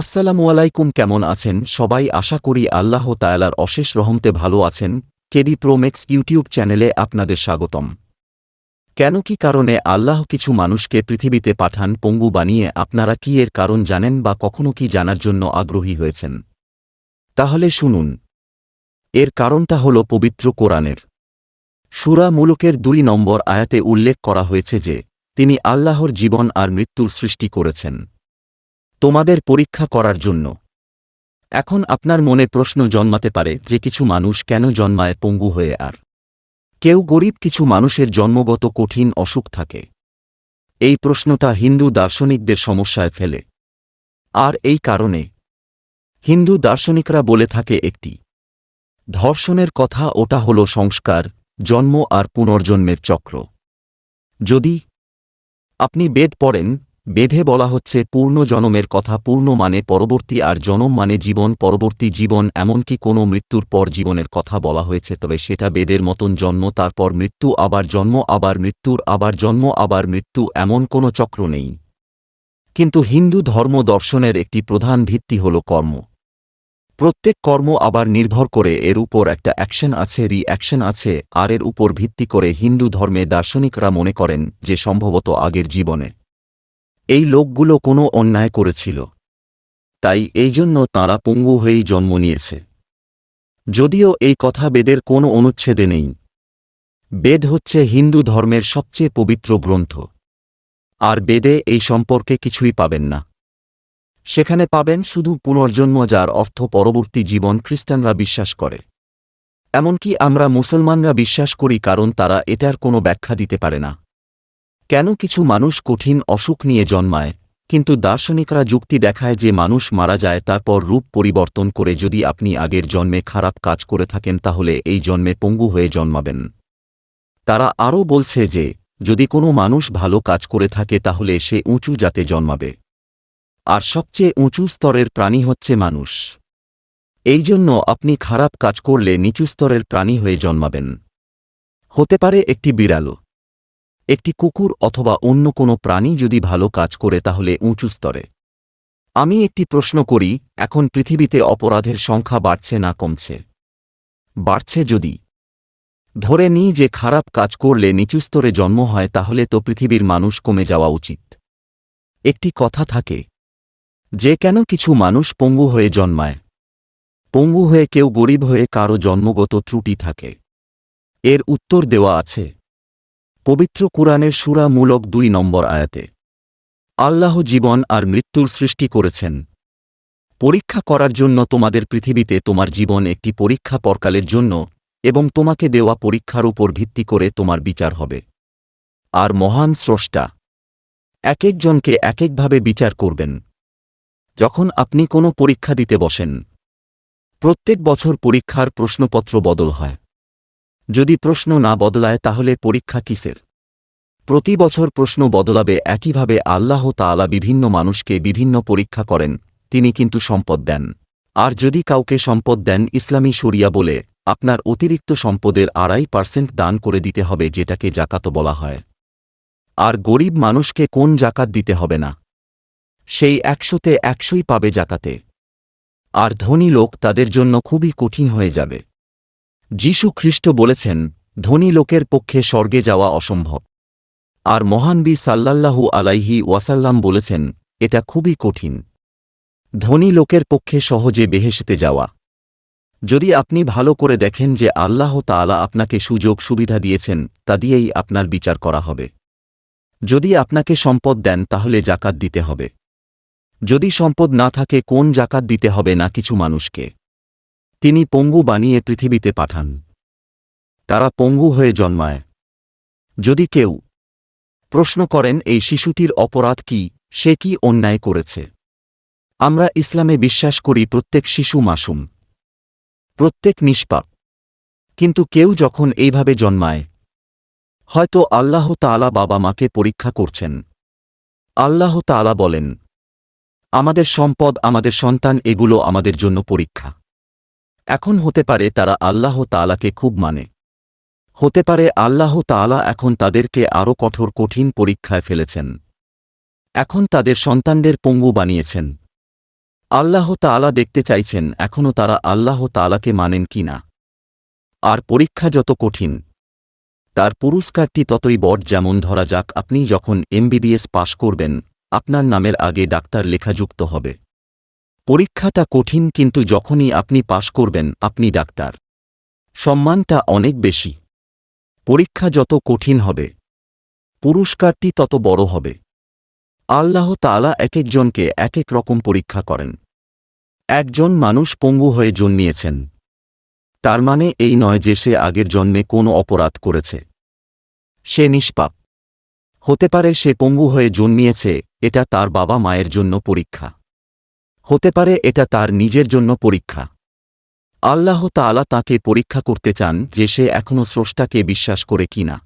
আসসালামু আলাইকুম, কেমন আছেন? সবাই আশা করি আল্লাহ তায়ালার অশেষ রহমতে ভালো আছেন। কেডি প্রোমেক্স ইউটিউব চ্যানেলে আপনাদের স্বাগতম। কেন কি কারণে আল্লাহ কিছু মানুষকে পৃথিবীতে পাঠান, পঙ্গু বানিয়ে আপনারা কি এর কারণ জানেন বা কখনো কি জানার জন্য আগ্রহী হয়েছেন? তাহলে শুনুন। এর কারণটা হল পবিত্র কোরআনের। সুরা মুলুকের দুই নম্বর আয়াতে উল্লেখ করা হয়েছে যে, তিনি আল্লাহর জীবন আর মৃত্যুর সৃষ্টি করেছেন। তোমাদের পরীক্ষা করার জন্য। এখন আপনার মনে প্রশ্ন জন্মাতে পারে যে কিছু মানুষ কেন জন্মায় পঙ্গু হয়ে আর। কেউ গরিব কিছু মানুষের জন্মগত কঠিন অসুখ থাকে। এই প্রশ্নটা হিন্দু দার্শনিকদের সমস্যায় ফেলে। আর এই কারণে হিন্দু দার্শনিকরা বলে থাকে একটি, ধর্ষণের কথা ওটা হল সংস্কার, জন্ম আর পুনর্জন্মের চক্র। যদি আপনি বেদ পড়েন বেদে বলা হচ্ছে, পূর্ণ জনমের কথা, পূর্ণ মানে পরবর্তী আর জনম মানে জীবন, পরবর্তী জীবন, এমনকি কোনো মৃত্যুর পর জীবনের কথা বলা হয়েছে, তবে সেটা বেদের মতন জন্ম, তারপর মৃত্যু, আবার জন্ম, আবার মৃত্যুর, আবার জন্ম, আবার মৃত্যু, এমন কোনো চক্র নেই। কিন্তু হিন্দু ধর্ম দর্শনের একটি প্রধান ভিত্তি হল কর্ম। প্রত্যেক কর্ম আবার নির্ভর করে এর উপর একটা অ্যাকশন আছে, রিঅ্যাকশন আছে, আর এর উপর ভিত্তি করে হিন্দু ধর্মে দার্শনিকরা মনে করেন যে সম্ভবত আগের জীবনে। এই লোকগুলো কোনো অন্যায় করেছিল। তাই এই জন্য তাঁরা পঙ্গু হয়েই জন্ম নিয়েছে। যদিও এই কথা বেদের কোনো অনুচ্ছেদে নেই। বেদ হচ্ছে হিন্দু ধর্মের সবচেয়ে পবিত্র গ্রন্থ। আর বেদে এই সম্পর্কে কিছুই পাবেন না। সেখানে পাবেন শুধু পুনর্জন্ম যার অর্থ পরবর্তী জীবন খ্রিস্টানরা বিশ্বাস করে। এমনকি আমরা মুসলমানরা বিশ্বাস করি কারণ তারা এটার কোনো ব্যাখ্যা দিতে পারে না। কেন কিছু মানুষ কঠিন অসুখ নিয়ে জন্মায়, কিন্তু দার্শনিকরা যুক্তি দেখায় যে মানুষ মারা যায় তারপর রূপ পরিবর্তন করে যদি আপনি আগের জন্মে খারাপ কাজ করে থাকেন তাহলে এই জন্মে পঙ্গু হয়ে জন্মাবেন। তারা আরও বলছে যে, যদি কোনো মানুষ ভালো কাজ করে থাকে তাহলে সে উঁচু জাতে জন্মাবে। আর সবচেয়ে উঁচু স্তরের প্রাণী হচ্ছে মানুষ। এই জন্য আপনি খারাপ কাজ করলে নিচু স্তরের প্রাণী হয়ে জন্মাবেন। হতে পারে একটি বিড়ালও। একটি কুকুর অথবা অন্য কোনো প্রাণী যদি ভালো কাজ করে তাহলে উঁচু স্তরে। আমি একটি প্রশ্ন করি, এখন পৃথিবীতে অপরাধের সংখ্যা বাড়ছে না কমছে? বাড়ছে যদি? ধরে নিই যে খারাপ কাজ করলে নিচু স্তরে জন্ম হয়, তাহলে তো পৃথিবীর মানুষ কমে যাওয়া উচিত। একটি কথা থাকে, যে কেন কিছু মানুষ পঙ্গু হয়ে জন্মায়? পঙ্গু হয়ে কেউ গরিব হয়ে কারও জন্মগত ত্রুটি থাকে। এর উত্তর দেওয়া আছে। পবিত্র কুরআনের সুরামূলক দুই নম্বর আয়াতে। আল্লাহ জীবন আর মৃত্যুর সৃষ্টি করেছেন। পরীক্ষা করার জন্য তোমাদের পৃথিবীতে তোমার জীবন একটি পরীক্ষা পরকালের জন্য এবং তোমাকে দেওয়া পরীক্ষার উপর ভিত্তি করে তোমার বিচার হবে। আর মহান স্রষ্টা, এক একজনকে এক একভাবে বিচার করবেন। যখন আপনি কোনো পরীক্ষা দিতে বসেন, প্রত্যেক বছর পরীক্ষার প্রশ্নপত্র বদল হয়। যদি প্রশ্ন না বদলায় তাহলে পরীক্ষা কিসের? প্রতি বছর প্রশ্ন বদলাবে একইভাবে আল্লাহ তাআলা বিভিন্ন মানুষকে বিভিন্ন পরীক্ষা করেন, তিনি কিন্তু সম্পদ দেন। আর যদি কাউকে সম্পদ দেন, ইসলামী শরিয়া বলে, আপনার অতিরিক্ত সম্পদের আড়াই পার্সেন্ট দান করে দিতে হবে যেটাকে জাকাত বলা হয়। আর গরিব মানুষকে কোন জাকাত দিতে হবে না? সেই একশোতে একশোই পাবে জাকাতে আর ধনী লোক তাদের জন্য খুবই কঠিন হয়ে যাবে। যীশু খ্রিস্ট বলেছেন, ধনী লোকের পক্ষে স্বর্গে যাওয়া অসম্ভব। আর মহানবী সাল্লাল্লাহু আলাইহি ওয়াসাল্লাম বলেছেন, এটা খুবই কঠিন। ধনী লোকের পক্ষে সহজে বেহেসতে যাওয়া। যদি আপনি ভালো করে দেখেন যে আল্লাহ তাআলা আপনাকে সুযোগ সুবিধা দিয়েছেন, তা দিয়েই আপনার বিচার করা হবে। যদি আপনাকে সম্পদ দেন, তাহলে জাকাত দিতে হবে। যদি সম্পদ না থাকে, কোন জাকাত দিতে হবে না কিছু মানুষকে? তিনি পঙ্গু বানিয়ে পৃথিবীতে পাঠান। তারা পঙ্গু হয়ে জন্মায়। যদি কেউ প্রশ্ন করেন, এই শিশুটির অপরাধ কি? সে কি অন্যায় করেছে? আমরা ইসলামে বিশ্বাস করি, প্রত্যেক শিশু মাসুম, প্রত্যেক নিষ্পাপ। কিন্তু কেউ যখন এইভাবে জন্মায়, হয়তো আল্লাহ তাআলা বাবা মাকে পরীক্ষা করছেন। আল্লাহ তাআলা বলেন, আমাদের সম্পদ, আমাদের সন্তান, এগুলো আমাদের জন্য পরীক্ষা। এখন হতে পারে তারা আল্লাহ তাআলাকে খুব মানে। হতে পারে আল্লাহ তাআলা এখন তাদেরকে আরও কঠোর কঠিন পরীক্ষায় ফেলেছেন। এখন তাদের সন্তানদের পঙ্গু বানিয়েছেন। আল্লাহ তাআলা দেখতে চাইছেন এখনও তারা আল্লাহ তাআলাকে মানেন কি না আর পরীক্ষা যত কঠিন, তার পুরস্কারটি ততই বড় যেমন ধরা যাক আপনি যখন এমবিবিএস পাশ করবেন, আপনার নামের আগে ডাক্তার লেখাযুক্ত হবে। পরীক্ষাটা কঠিন কিন্তু যখনই আপনি পাশ করবেন, আপনি ডাক্তার। সম্মানটা অনেক বেশি। পরীক্ষা যত কঠিন হবে, পুরস্কারটি তত বড় হবে। আল্লাহ তাআলা এক একজনকে এক এক রকম পরীক্ষা করেন। একজন মানুষ পঙ্গু হয়ে জন্মিয়েছেন। তার মানে এই নয় যে সে আগের জন্মে কোনো অপরাধ করেছে। সে নিষ্পাপ। হতে পারে সে পঙ্গু হয়ে জন্মিয়েছে, এটা তার বাবা মায়ের জন্য পরীক্ষা। হতে পারে এটা তার নিজের জন্য পরীক্ষা। আল্লাহ তাআলা তাকে পরীক্ষা করতে চান যে সে এখনও স্রষ্টাকে বিশ্বাস করে কিনা।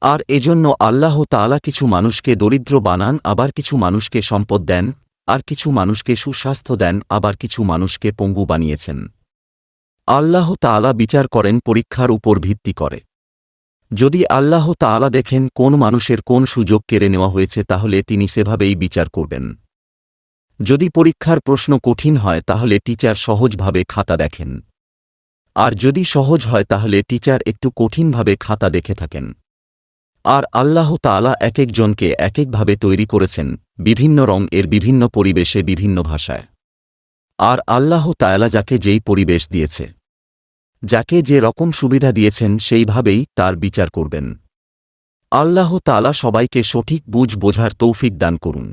আর এজন্য আল্লাহ তাআলা কিছু মানুষকে দরিদ্র বানান, আবার কিছু মানুষকে সম্পদ দেন, আর কিছু মানুষকে সুস্বাস্থ্য দেন, আবার কিছু মানুষকে পঙ্গু বানিয়েছেন। আল্লাহ তাআলা বিচার করেন, পরীক্ষার উপর ভিত্তি করে। যদি আল্লাহ তাআলা দেখেন কোন মানুষের কোন সুযোগ কেড়ে নেওয়া হয়েছে, তাহলে তিনি সেভাবেই বিচার করবেন। যদি পরীক্ষার প্রশ্ন কঠিন হয় তাহলে টিচার সহজভাবে খাতা দেখেন। আর যদি সহজ হয় তাহলে টিচার একটু কঠিনভাবে খাতা দেখে থাকেন। আর আল্লাহ তালা এক একজনকে এক একভাবে তৈরি করেছেন, বিভিন্ন রং এর বিভিন্ন পরিবেশে বিভিন্ন ভাষায়। আর আল্লাহ তায়ালা যাকে যেই পরিবেশ দিয়েছে, যাকে যে রকম সুবিধা দিয়েছেন সেইভাবেই তার বিচার করবেন। আল্লাহ তালা সবাইকে সঠিক বুঝ বোঝার তৌফিক দান করুন।